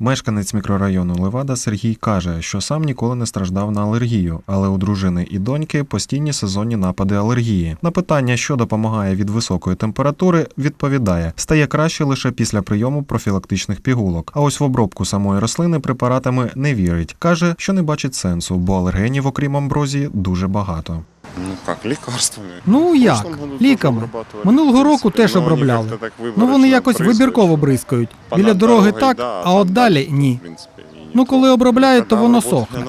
Мешканець мікрорайону Левада Сергій каже, що сам ніколи не страждав на алергію, але у дружини і доньки постійні сезонні напади алергії. На питання, що допомагає від високої температури, відповідає: стає краще лише після прийому профілактичних пігулок. А ось в обробку самої рослини препаратами не вірить. каже, що не бачить сенсу, бо алергенів, окрім амброзії, дуже багато. Ну как, лекарствами. Ну як? Ліками. Минулого року теж обробляли. Ну вони якось вибірково бризкають. Біля дороги так, а от далі ні. Ну, коли обробляють, то воно сохне.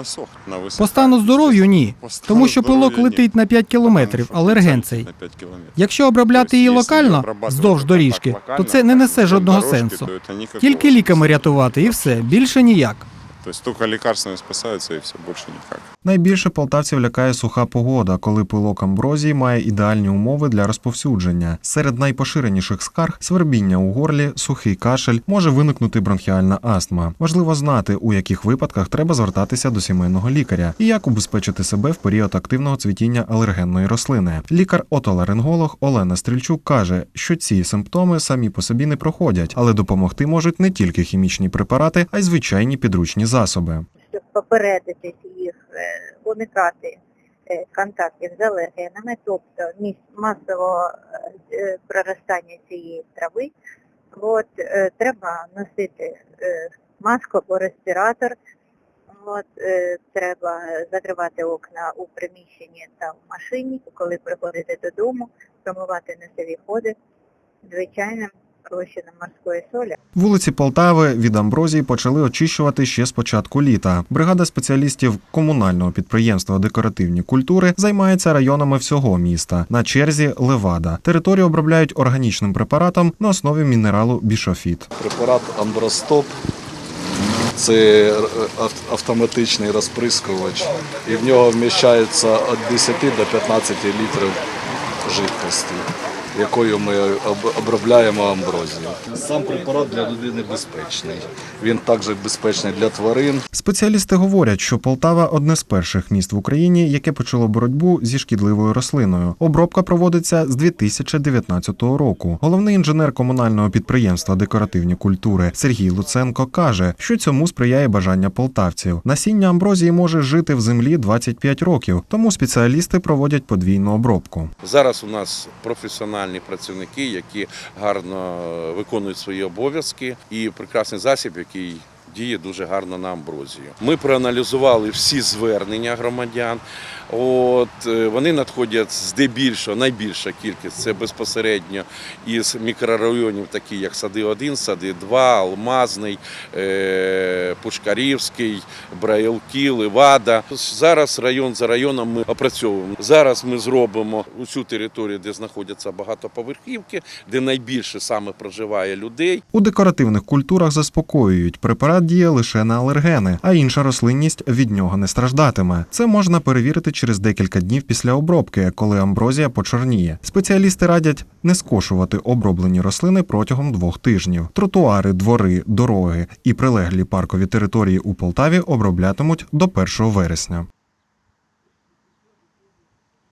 По стану здоров'ю ні, тому що пилок летить на 5 кілометрів, алерген цей. на 5 кілометрів. Якщо обробляти Тобто, її локально вздовж доріжки, то це не несе жодного сенсу. Тільки ліками рятувати і все, більше ніяк. Тобто тільки лікарствами спасаються і все, більше ніяк. Найбільше полтавців лякає суха погода, коли пилок амброзії має ідеальні умови для розповсюдження. Серед найпоширеніших скарг свербіння у горлі, сухий кашель, може виникнути бронхіальна астма. Важливо знати, у яких випадках треба звертатися до сімейного лікаря і як убезпечити себе в період активного цвітіння алергенної рослини. Лікар-отоларинголог Олена Стрільчук каже, що ці симптоми самі по собі не проходять, але допомогти можуть не тільки хімічні препарати, а й звичайні підручні засоби. щоб попередити їх, е, уникати е, контактів з алергенами, тобто місць масового е, проростання цієї трави, от, треба носити маску або респіратор, от, треба закривати окна у приміщенні та в машині, коли приходите додому, промивати носові ходи. Звичайним розчином морської солі. Вулиці Полтави від амброзії почали очищувати ще з початку літа. Бригада спеціалістів комунального підприємства декоративні культури займається районами всього міста. На черзі Левада. Територію обробляють органічним препаратом на основі мінералу бішофіт. Препарат Амбростоп. Це автоматичний розприскувач, і в нього вміщається від 10 до 15 літрів жидкості, якою ми обробляємо амброзію. Сам препарат для людини безпечний. Він також безпечний для тварин. Спеціалісти говорять, що Полтава одне з перших міст в Україні, яке почало боротьбу зі шкідливою рослиною. Обробка проводиться з 2019 року. Головний інженер комунального підприємства декоративні культури Сергій Луценко каже, що цьому сприяє бажання полтавців. Насіння амброзії може жити в землі 25 років, тому спеціалісти проводять подвійну обробку. Зараз у нас професіональні працівники, які гарно е, виконують свої обов'язки, і прекрасний засіб, який діє дуже гарно на амброзію. Ми проаналізували всі звернення громадян. От е, вони надходять здебільшого, найбільша кількість це безпосередньо із мікрорайонів, такі як Сади 1, Сади 2, Алмазний, е, Пушкарівський, Браїлки, Левада. Зараз район за районом ми опрацьовуємо. Зараз ми зробимо усю територію, де знаходяться багатоповерхівки, де найбільше саме проживає людей. У декоративних культурах заспокоюють, препарат діє лише на алергени, а інша рослинність від нього не страждатиме. Це можна перевірити через декілька днів після обробки, коли амброзія почорніє. Спеціалісти радять не скошувати оброблені рослини протягом двох тижнів. Тротуари, двори, дороги і прилеглі паркові території у Полтаві оброблятимуть до 1 вересня.